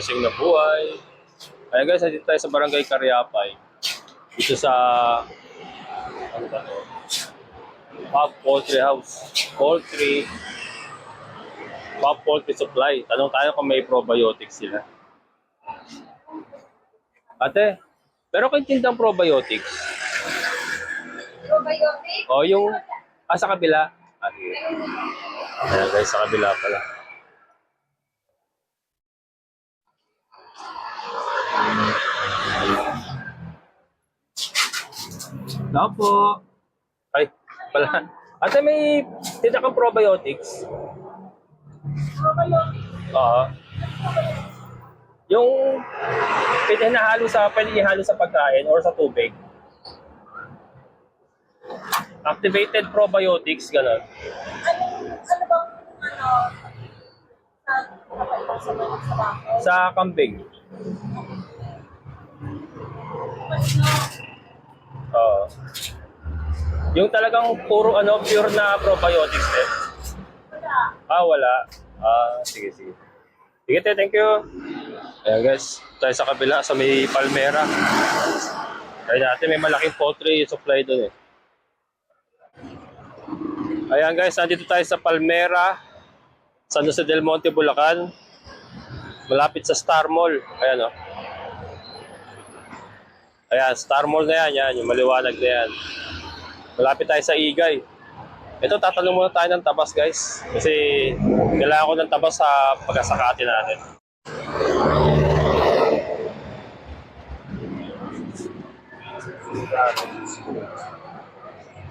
blessing na buhay. Ayan guys, dito tayo sa Barangay Cariapay. Dito sa... Ano ba to? Pop Poultry House. Poultry. Pop Poultry Supply. Tanong tayo kung may probiotics sila. Ate, pero kung tindang probiotics, Probiotic? o yung... Ah, sa kabila. Ah. Ayan guys, sa kabila pala. Po. Ay, pala. Ate, may tinda kang probiotics? Probiotic? Oo. Yung pwede nahalo sa, pwede ihalo sa pagkain or sa tubig. Activated probiotics, gano'n. Ano, ano bang, ano, sa, sa? Sa kambing. Oo. Yung talagang puro ano, pure na probiotics. Wala. Ah, wala. Ah, sige, sige. Sige, te, thank you. Ayan guys, tayo sa kabila, sa may Palmera. Kaya natin, may malaking poultry supply doon eh. Ayan guys, nandito tayo sa Palmera, San Jose del Monte, Bulacan. Malapit sa Star Mall. Ayan oh. Ayan, Star Mall na yan, yan, yung maliwanag na yan. Malapit tayo sa Igay. Ito, tatanong muna tayo ng tabas, guys. Kasi kailangan ko ng tabas sa pagkasakati natin.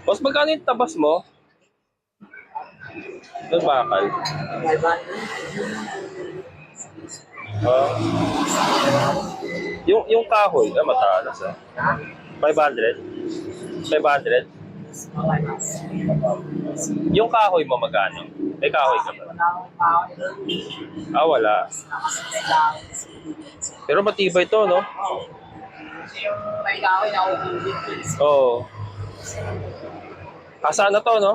Boss, magkano yung tabas mo? Doon bakal. Ah. Yung yung kahoy, ah, matalas ah. 500? 500? Yung kahoy mo magkano? May kahoy ka ba? Ah, wala. Pero matibay to, no? Oo. Asa na to, no?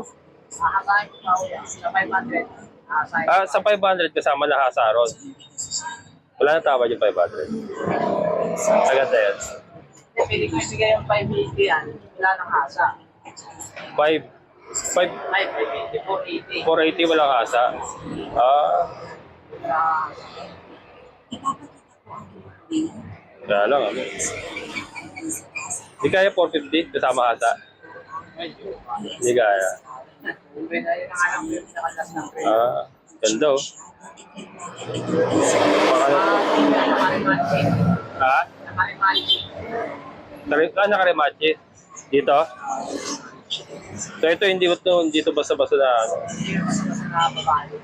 Ah, sa 500 kasama na hasaron. Wala na tawad yung 500. Agad na yan. Pwede ko ibigay yung 580 yan. Wala nang hasa. 5, 5, Ay, 580, 480. 480 walang hasa. Ah, Ah, kaya lang ano. Hindi kaya 450 kasama hasa. medyo. Hindi kaya. Na yun ang alam ko yung ng. Ah, ganda oh. Ha? Nakarimachi. Nari, ah, nakarimachi. Dito? So ito hindi ito hindi ito basta-basta na ano. Hindi yung mas mas na babae.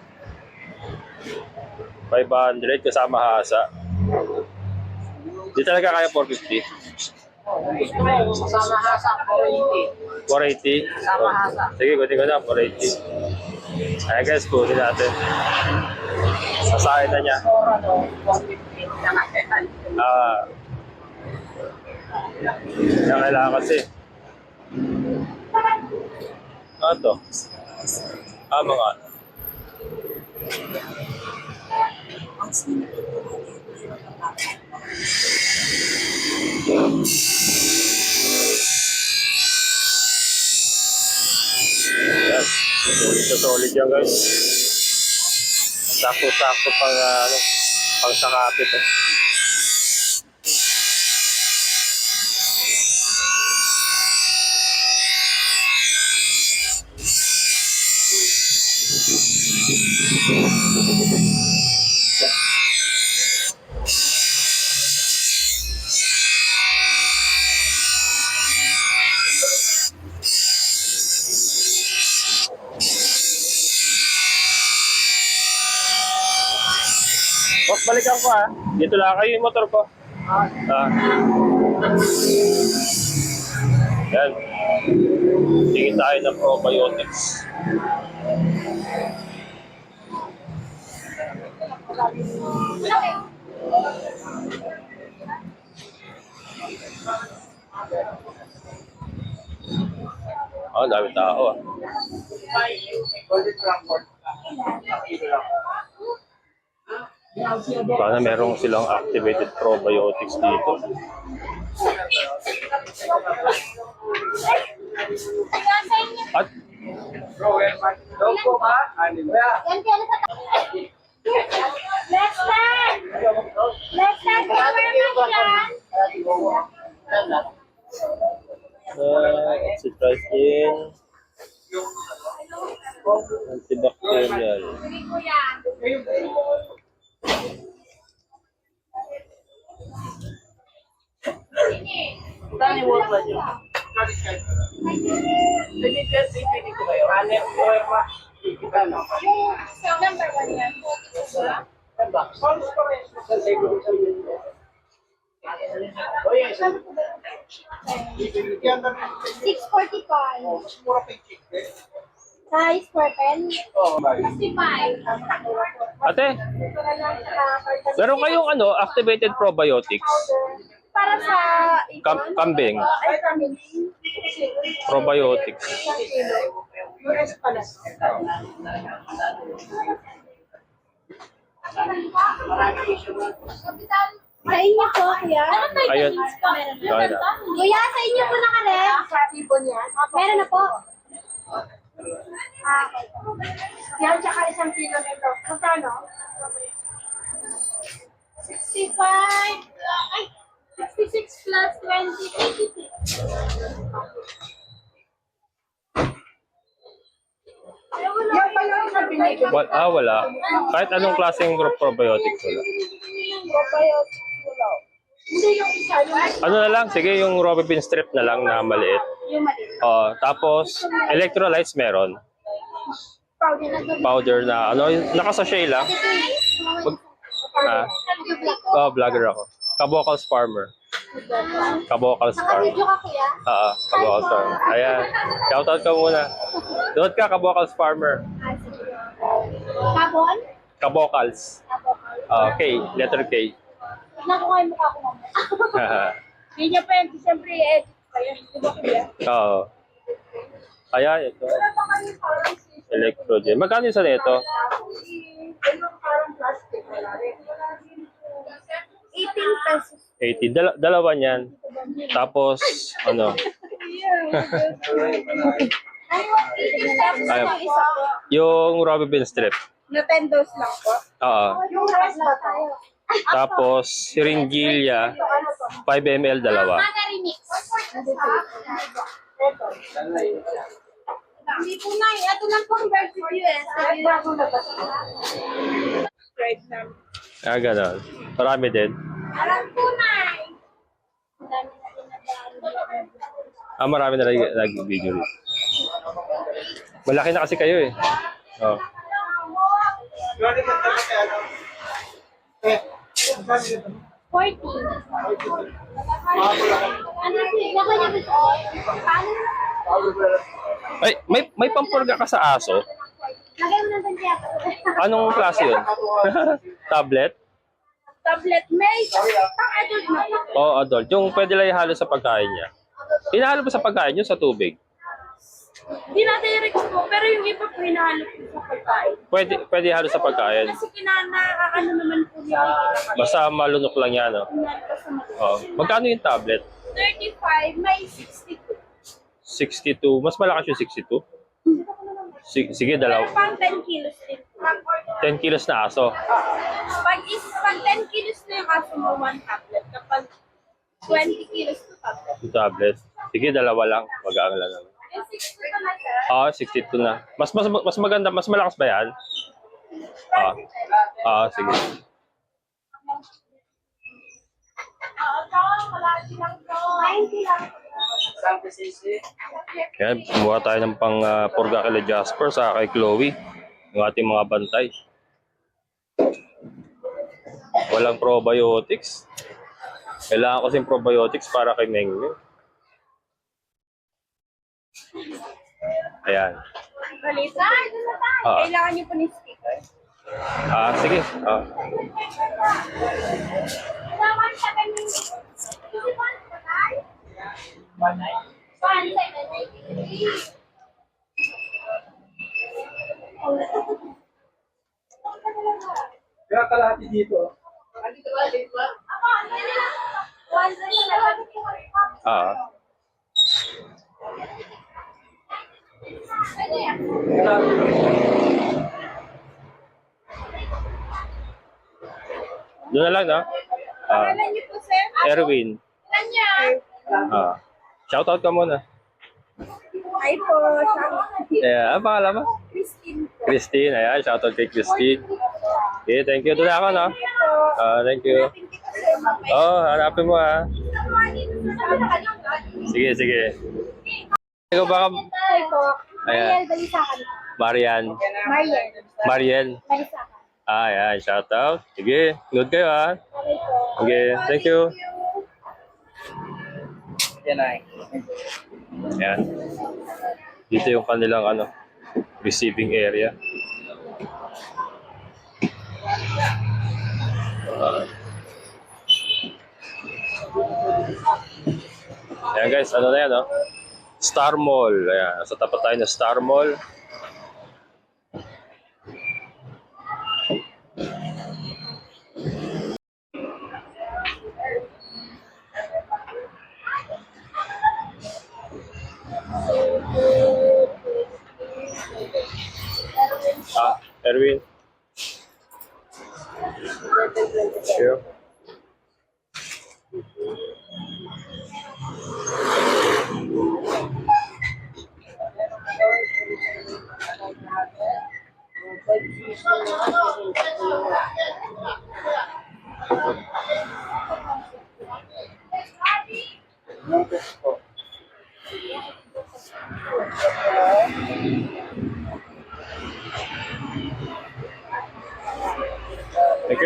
500 kasama hasa. Di talaga kaya 450. Oh, gusto mo, kasama hasa, 480. 480. Kasama hasa. Sige, kunin ko na 480. Ay guys, kunin natin. Sasahin na niya. Or 450. Nakakailan. Ah. Yan kailangan kasi. Ano to? Ah, mga. Yan. Solid solid yan guys. Sakto-sakto pang ah, ano, pang sakapit eh. Boss, balikan ko ah. Dito lang kayo yung motor ko. Ah, Ah. Yan. Tingin tayo ng probiotics. Oh, dami tao ah. Golden Frankfurt. Sana merong silang activated probiotics dito. At Next time! Next time, cameraman yan! uh, citrazine, antibacterial. Yan. Tani mo ba niyo? Pwede ka, pwede ko kayo. Ano yung ma? Ano? Yung number one yan. Ano? Solos pa rin. Sa siguro sa. Oh, yes. 645. Mura pa yung chick. Size 410. Oh, 55. Ate, meron kayong ano, activated probiotics? Para sa Kam kambing, Ay, kambing. probiotics. US pala. Sa inyo po, kuya? Ano tayo? Ayun. Meron. Kuya, sa inyo po ibon yan? Meron na po. Ah. Yan, tsaka isang kilo nito. Magkano? 65. Ay, 66 plus 20, 86. Yan pa yung. Wa- ah, wala. Kahit anong klaseng group probiotics wala. Hindi yung isa, yung, Ano na lang, sige, yung Robipin strip na lang na maliit. yung maliit. Oh, tapos, electrolytes meron. Powder na to. Powder na, ano, yung nakasashay lang. Mag- ah, oh, vlogger ako. Kabocals farmer. Kabocals farmer. Naka-video ka kuya? Ah, Kabocals farmer. Ayan. Shoutout ka muna. Doon ka, Kabocals farmer. Ah. Carbon? Kabocals. Ah, K, letter K. Nakuha yung mukha ko mamaya. Hindi niya pa yan, siyempre, edit pa yun. Di ba kuya? Oo. Kaya ito, electrogen. Magkano isa nito? Ano parang plastic? Wala rin. 18 pesos. 80. Dala- dalawa niyan. Tapos, ano, Ay, 18 pesos Ay. yung yung Robipin strip. Na 10 dose lang po. Oo. Yung ba tayo? Tapos, syringilla, 5 ml dalawa. Hindi po na eh. Ito lang po ang version US. Right na. Ah, ganon. Marami din. Alam po na. Ang dami na dinadaan. Ah, marami na nag- nag-video rin. Malaki na kasi kayo eh. Oh. Forty. Ano? Paano? Ay, may, may pampurga ka sa aso? Anong klase yun? Tablet? Tablet may. Pang adult na. O adult? Yung pwede lang ihalo sa pagkain niya. Inahalo ba sa pagkain niyo sa tubig? Hindi na direct po, pero yung iba po hinahalo po sa pagkain. Pwede, pwede ihalo sa pagkain. Kasi kinanakakano naman po yung Basta malunok lang yan. Oh. Oh. Magkano yung tablet? 35, may 62. 62. Mas malakas yung 62? Sige, sige Pero dalaw. pang 10 kilos din. 10 kilos na aso. Pag, is, pag 10 kilos na yung kaso mo, one tablet. Kapag 20 kilos na tablet. Yung tablet. Sige, dalawa lang. Mag-aang lang naman. Yung 62 na sir. Ah, 62 na. Mas mas mas maganda, mas malakas ba 'yan? Ah. Ah, sige. Oo, lang to. 90 lang. Sisi. Yan, kumuha tayo ng pang uh, purga kay Jasper sa kay Chloe. Yung ating mga bantay. Walang probiotics. Kailangan ko kasing probiotics para kay Mengme. Ayan. Balita. Ah. Kailangan niyo po ni speaker. Ah, sige. Ah. Kailangan sa ganyan. Hindi ba? Patay? One night. One seven ninety-three. Kaya kalahati dito. Ano lang? One lang. Ah. Doon na lang, no? Ah, Pangalan niyo po, sir? Erwin. Ilan niya? Ah. Shoutout ka muna. Hi po, siya. Yeah, ang pangalan mo? Christine po. Christine. Ayan, shoutout kay Christine. Okay, thank you. Doon ako, no? Ah, thank you. Oh, hanapin mo, ha? Hi Sige, sige. Ikaw ba ka? po. Ayan. Mariel Balisakan. Marian. Mariel. Mariel. Balisakan. Ah, ayan, shoutout. Sige, load kayo, ha? Po. Okay, thank you. Yan ay. Ayan. Dito yung kanilang ano, receiving area. Ah. Ayan guys, ano na yan, no? Star Mall. Ayan, sa tapat tayo ng Star Mall. Ah, Erwin. Sure. Thank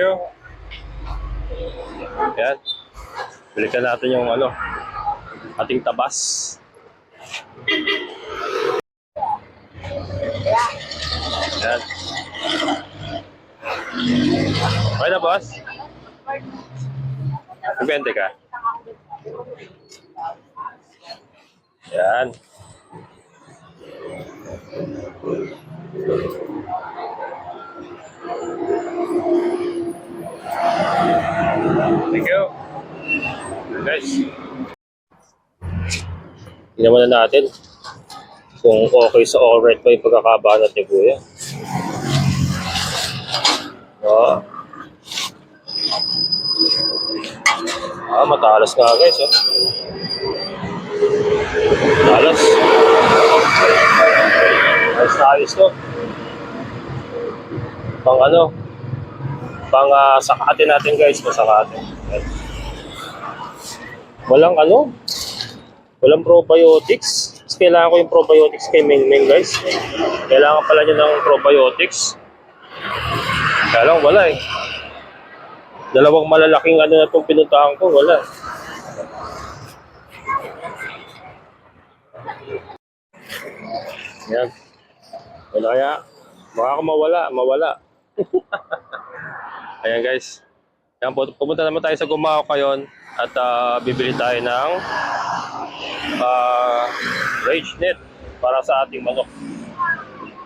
you. Yan. Balikan natin yung ano, ating tabas. Yan. Okay na, boss? Nagbente ka? Yan. Thank you. Guys. Tingnan muna natin kung okay sa alright pa yung pagkakabanat ni Kuya. Oo. Ah, matalas nga guys. Oh. Matalas. Ayos na ayos to. Pang ano, pang uh, sakatin natin guys, masakatin. Ayan. Walang ano, walang probiotics. Mas Kailangan ko yung probiotics kay Ming Ming guys. Kailangan pala niya ng probiotics. Kaya lang wala eh. Dalawang malalaking ano na itong pinuntahan ko, wala. Yan. Wala kaya. Baka mawala, mawala. Ayan guys. Yan po, pumunta naman tayo sa Gumao kayon at ah, bibili tayo ng ah, rage net para sa ating manok.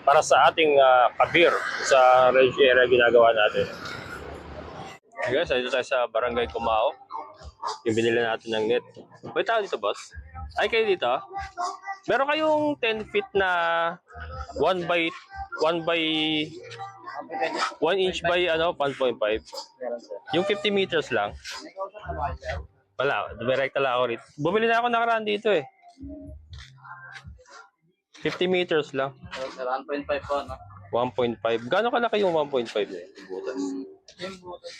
Para sa ating ah, kabir sa rage area ginagawa natin. Ayan guys, dito tayo sa Barangay Gumao. Yung binili natin ng net. May tao dito, boss? Ay, kayo dito? Meron kayong 10 feet na 1 by 1 by 1 inch by ano 1.5. Meron sir. Yung 50 meters lang. Wala, direct lang ako rito. Bumili na ako nakaraan dito eh. 50 meters lang. So, sir, 1.5 po, no? 1.5. Gano'ng kalaki yung 1.5 na yun? Butas. Yung butas.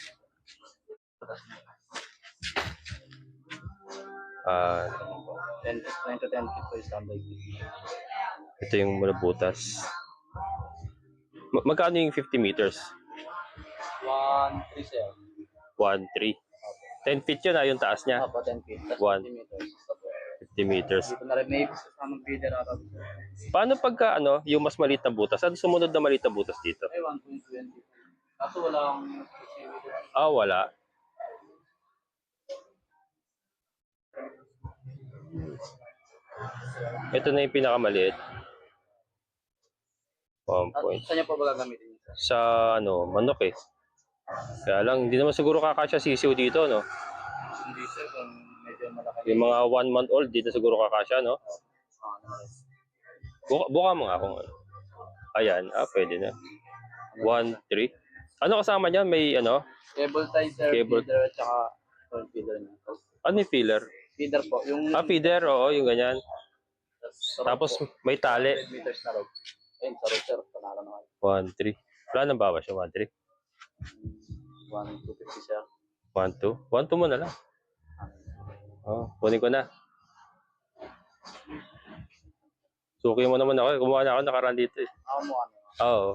Ah, 10 feet, 9 to 10 feet po yung standby. ito yung muna butas. Ma- magkano yung 50 meters? 1, 3 sir. 1, 3. 10 feet yun ah, yung taas niya. Opo, 10 feet. Tapos One. 50 meters. Opo. 50 meters. Dito na rin may kasama feeder ata. Paano pagka ano, yung mas maliit na butas? Ano sumunod na maliit na butas dito? Ay, 1.20. Kaso walang specific. Ah, wala. Ito na yung pinakamaliit. 1 At point. saan niya po ba gagamitin? Sa ano, manok eh. Kaya lang, hindi naman siguro kakasya sisiw dito, no? Hindi sir, kung medyo malaki. Yung mga one month old, dito siguro kakasya, no? Buka, buka mo nga kung ano. Ayan, ah, pwede na. One, three. Ano kasama niya? May ano? Cable tie sir, Cable. feeder at saka feeder. Tapos, Ano yung filler? Feeder po, yung Ah, feeder, oo, yung ganyan. Tapos po, may tali. 100 meters na rope. Ayun, sa rope sir, panalo naman. One, three. Wala nang bawas yung one, three. 1, 250 sir. One, two. One, two mo na lang. Oh, kunin ko na. Suki mo naman ako. eh. Kumuha na ako nakaraan dito eh. Ako mo ano. Oo.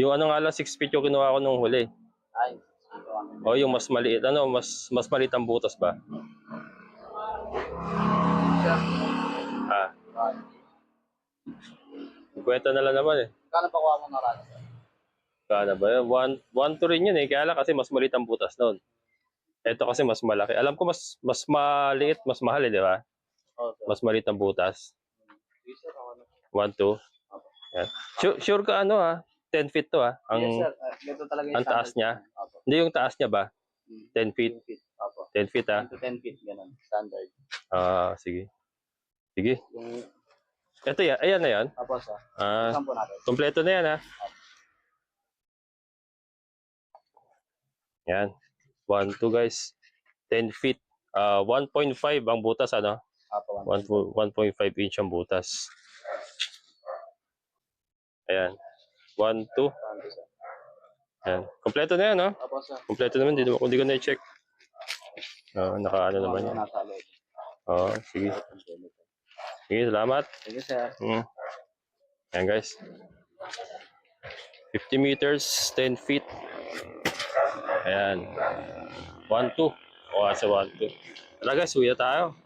Yung ano nga lang, 6 feet yung kinuha ko nung huli. Ay, ito ano. O yung mas maliit. Ano, mas mas maliit ang butas ba? 50 na lang naman eh. Kala pa kuha mo na rano? Kala ba yun? 1 to rin yun eh. Kaya lang kasi mas maliit ang butas noon. Ito kasi mas malaki. Alam ko mas mas maliit, mas mahal eh, di ba? Okay. Mas maliit ang butas. Mm. 1, 2. Yan. Sure, sure ka ano ah, ha? 10 feet to ha? Ang, yes, sir. Uh, Ganito talaga yung ang taas niya. Apo. Hindi yung taas niya ba? Mm. 10 feet. 10 feet, Apo. 10 feet ha? 10 to 10 feet, ganun. Standard. Ah, sige. Sige. Yung ito yan. Ayan na yan. opo sir. Ah, Saan po natin? kompleto na yan ah. Yan. 1, 2 guys. 10 feet. Ah, 1.5 ang butas ano? Opo, 1 1.5 inch ang butas. Ayan. 1, 2. sir. Ayan. Kompleto na yan, no? Opo sir. Kompleto naman. Hindi, hindi ko na-check. Ah, naka ano naman yan. Nasa loob. Oo, sige. Sige, salamat. Sige sir. Mm. Ayan guys. 50 meters, 10 feet. Ayan. 1, 2. O, sa 1, 2. Tara guys, uwi na tayo.